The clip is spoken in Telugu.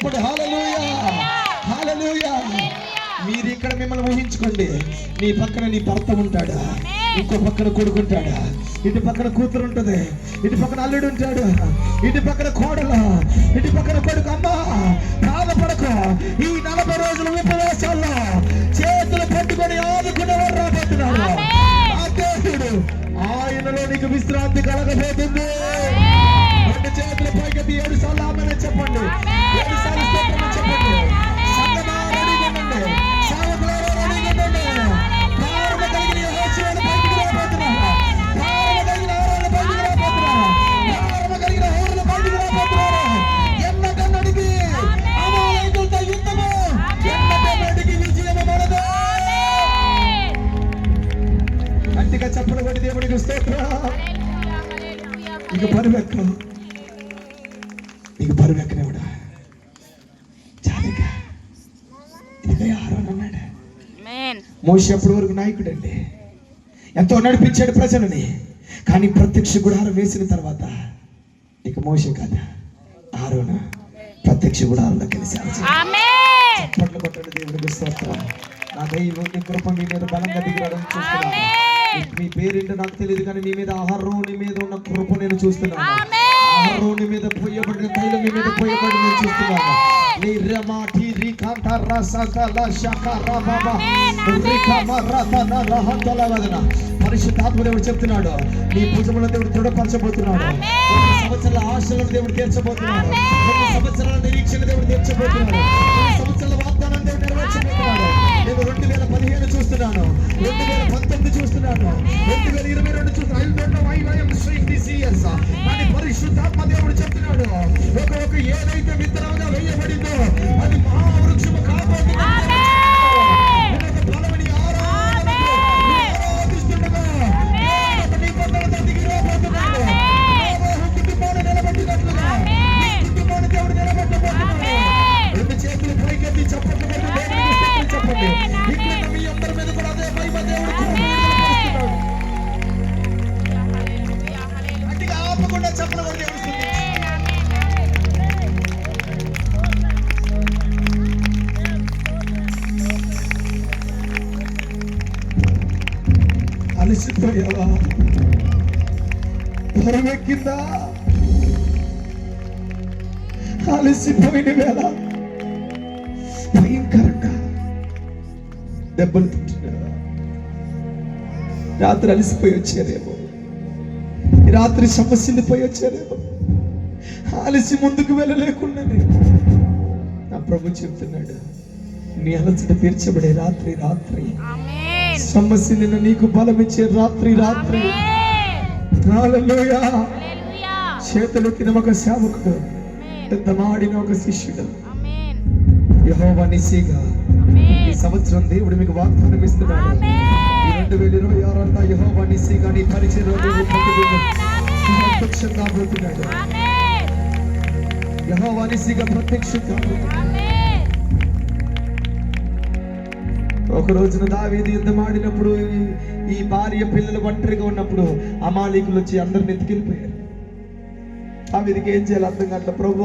చెప్పండి హాలూయా మీరు ఇక్కడ మిమ్మల్ని ఊహించుకోండి. నీ పక్కన నీ భర్త ఉంటాడా. ఇంకో పక్కన కొడుకుంటాడా ఇటు పక్కన కూతురు ఉంటుంది. ఇటు పక్కన అల్లుడు ఉంటాడు. ఇటు పక్కన కోడలు. ఇటు పక్కన కొడుకు అమ్మ. బాధపడకు. ఈ నలభై రోజుల ఉపవాసాల్లో చేతులు పట్టుకొని ఆదుకునేవారు రాబోతున్నారు. ఆ దేవుడు ఆయనలో నీకు విశ్రాంతి కలగబోతుంది. రెండు చేతుల పైకి ఏడు సార్లు ఆమె చెప్పండి గట్టిగా చెప్పలు కొట్టి దేవుడికి ఇక పరువెక్కు ఇక పరువెక్కనేవాడా చాలిక ఇదిగా ఆరోన్ అన్నాడు మోషి అప్పటి వరకు నాయకుడు అండి ఎంతో నడిపించాడు ప్రజలని. కానీ ప్రత్యక్ష గుడారం వేసిన తర్వాత ఇక మోషే కాదా? ఆరోన? ప్రత్యక్ష గుడారంలో ఆమేన్ చప్పట్లు కొట్టండి దేవుడికి స్తోత్రం. నా దైవం కృప మీ మీద బలంగా దిగడం చూస్తున్నాను. మీ- పేరేంటో నాకు తెలియదు కానీ మీ మీద ఆహారం నీ మీద ఉన్న కృప నేను చూస్తున్నాను. ఆహారం నీ మీద పోయబడిన తైలం మీ మీద పోయబడి నేను చూస్తున్నాను. నీ రికమ రతన రహంతల వదన. పరిశుద్ధాత్మ దేవుడు చెప్తున్నాడు. నీ భుజముల దేవుడు దృఢపరచబోతున్నాడు. కొన్ని సంవత్సరాల ఆశలను దేవుడు తీర్చబోతున్నాడు. కొన్ని సంవత్సరాల నిరీక్షణ దేవుడు తీర్చబోతున్నాడు. కొన్ని సంవత్సరాల వాగ్దానం దేవుడు నెరవేర్చబోతున్నాడు. నేను రెండు వేల పదిహేను పంతొమ్మిది చూస్తున్నాను రెండు వేల ఇరవై రెండు చూస్తున్నాను తప్పకుండా ఆపకుండా చప్పట్లు అలసిపోయావా? అలసిపోయిన వేళ భయంకరంగా దెబ్బలు తింటున్నావా? రాత్రి అలసిపోయి వచ్చారేమో. ఈ రాత్రి సమస్యలు పోయి వచ్చారేమో అలసి ముందుకు వెళ్ళలేకుండానే నా ప్రభు చెప్తున్నాడు నీ అలసట తీర్చబడే రాత్రి రాత్రి. సమస్యలను నీకు బలమిచ్చే రాత్రి రాత్రి. హల్లెలూయా. చేతులెత్తిన ఒక సేవకుడు పెద్దమాడిన ఒక శిష్యుడు. యెహోవా నిసిగా ఈ సంవత్సరం దేవుడు మీకు వాగ్దానం ఇస్తున్నాడు. రెండు వేల ఇరవై ఆరు అంతా యెహోవా పరిచయం ప్రత్యక్షం కాబోతున్నాడు యెహోవా ప్రత్యక్షం కాబోతున్నాడు ఒక రోజున దావీదు యుద్ధం ఆడినప్పుడు ఈ- భార్య పిల్లలు ఒంటరిగా ఉన్నప్పుడు అమాలీకులు వచ్చి అందరిని ఎత్తుకెళ్ళిపోయారు. దావీదుకి ఏం చేయాలి అర్థం కావట్లేదు. ప్రభు